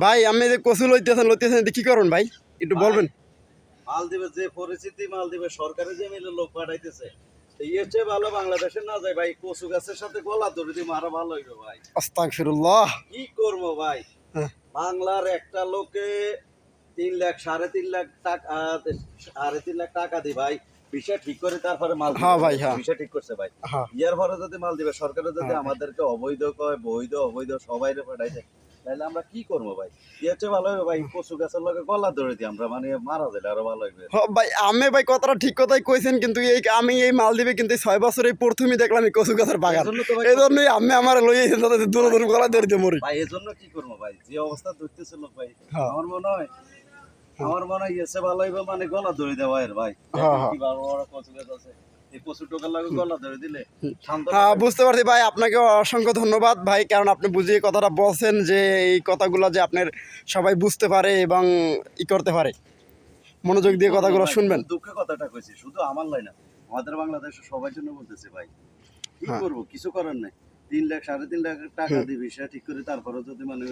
ভাই আমি যে কচু লইতেছেন লইতেছেন কি করুন ভাই একটু বলবেন মালদ্বীপের যে পরিস্থিতি মালদ্বীপের সরকারে যে মিলে লোক পাঠাইতেছে হচ্ছে ভালো বাংলাদেশে না যায় ভাই কচু গাছের সাথে গলা ধরে দিয়ে মারা ভালো হইবে ভাই আস্তাগফিরুল্লাহ কি করব ভাই হ্যাঁ। বাংলার একটা লোকে তিন লাখ সাড়ে তিন লাখ টাকা সাড়ে তিন লাখ টাকা দি ভাই বিষয় ঠিক করে তারপরে মাল। হ্যাঁ ভাই, হ্যাঁ। বিষয় ঠিক করছে ভাই ইয়ার পরে যদি মাল দিবে সরকারে যদি। আমাদেরকে অবৈধ কয় বৈধ অবৈধ সবাই পাঠাই দেয় তাহলে আমরা কি করব ভাই? এতে ভালো হবে ভাই পশু গাছের লগে গলা ধরে দিই আমরা মানে মারা দিলে আরও ভালো হবে ভাই আমি ভাই কথাটা ঠিক কথাই কইছেন কিন্তু এই আমি এই মালদ্বীপে কিন্তু ছয় বছর এই প্রথমই দেখলাম এই কচু গাছের বাগান। এই জন্যই আমি আমার লই তাদের দূর দূর গলা ধরে দিয়ে মরি। ভাই এজন্য কি করব ভাই? যে অবস্থা ধরতেছে লোক ভাই হ্যাঁ। আমার মনে হয় আমার মনে হয় এসে ভালো হইবে মানে গলা ধরে দেওয়া এর ভাই। হ্যাঁ, হ্যাঁ। কি বড় আছে। হ্যাঁ বুঝতে পারছি ভাই আপনাকে অসংখ্য ধন্যবাদ ভাই কারণ আপনি বুঝিয়ে কথাটা বলছেন যে এই কথাগুলো যে আপনার সবাই বুঝতে পারে এবং ই করতে পারে। মনোযোগ দিয়ে কথাগুলো শুনবেন। দুঃখের কথাটা কইছি শুধু আমার লাই না আমাদের বাংলাদেশে সবার জন্য বলতেছে ভাই। কি। করব কিছু করার নাই। তিন লাখ সাড়ে তিন লাখ টাকা দিবি সে ঠিক করে তারপরে যদি মানে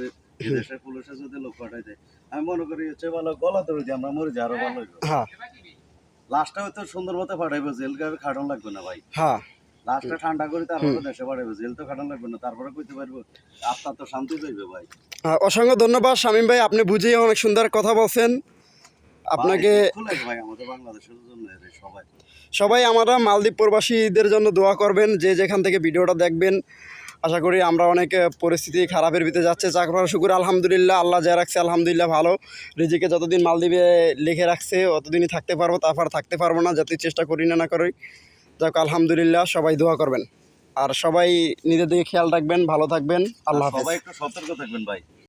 দেশের পুলিশে যদি লোক পাঠাই দেয়। আমি মনে করি হচ্ছে ভালো গলা ধরে আমরা মরে যাই আরও ভালো হ্যাঁ। লাস্টটা হয়তো সুন্দর মতো পাঠাইবো জেল খাটন লাগবে না ভাই। হ্যাঁ। লাস্টটা ঠান্ডা করে তারপরে দেশে পাঠাইবো জেল তো খাটন লাগবে না তারপরে কইতে পারব আপনার তো শান্তি পাইবে ভাই। অসংখ্য ধন্যবাদ শামীম ভাই আপনি বুঝিয়ে অনেক সুন্দর কথা বলছেন। আপনাকে সবাই। আমরা মালদ্বীপ প্রবাসীদের জন্য দোয়া করবেন যে যেখান থেকে ভিডিওটা দেখবেন। আশা করি আমরা অনেক পরিস্থিতি খারাপের ভিতরে যাচ্ছে। চাকর শুকুর আলহামদুলিল্লাহ আল্লাহ যা রাখছে আলহামদুলিল্লাহ ভালো। রিজিকে যতদিন মালদ্বীপে লিখে রাখছে অতদিনই থাকতে পারব তারপর থাকতে পারব না যাতে চেষ্টা করি না না করি। যাক আলহামদুলিল্লাহ সবাই দোয়া করবেন। আর সবাই নিজের দিকে খেয়াল রাখবেন ভালো থাকবেন আল্লাহ সবাই একটু সতর্ক থাকবেন ভাই।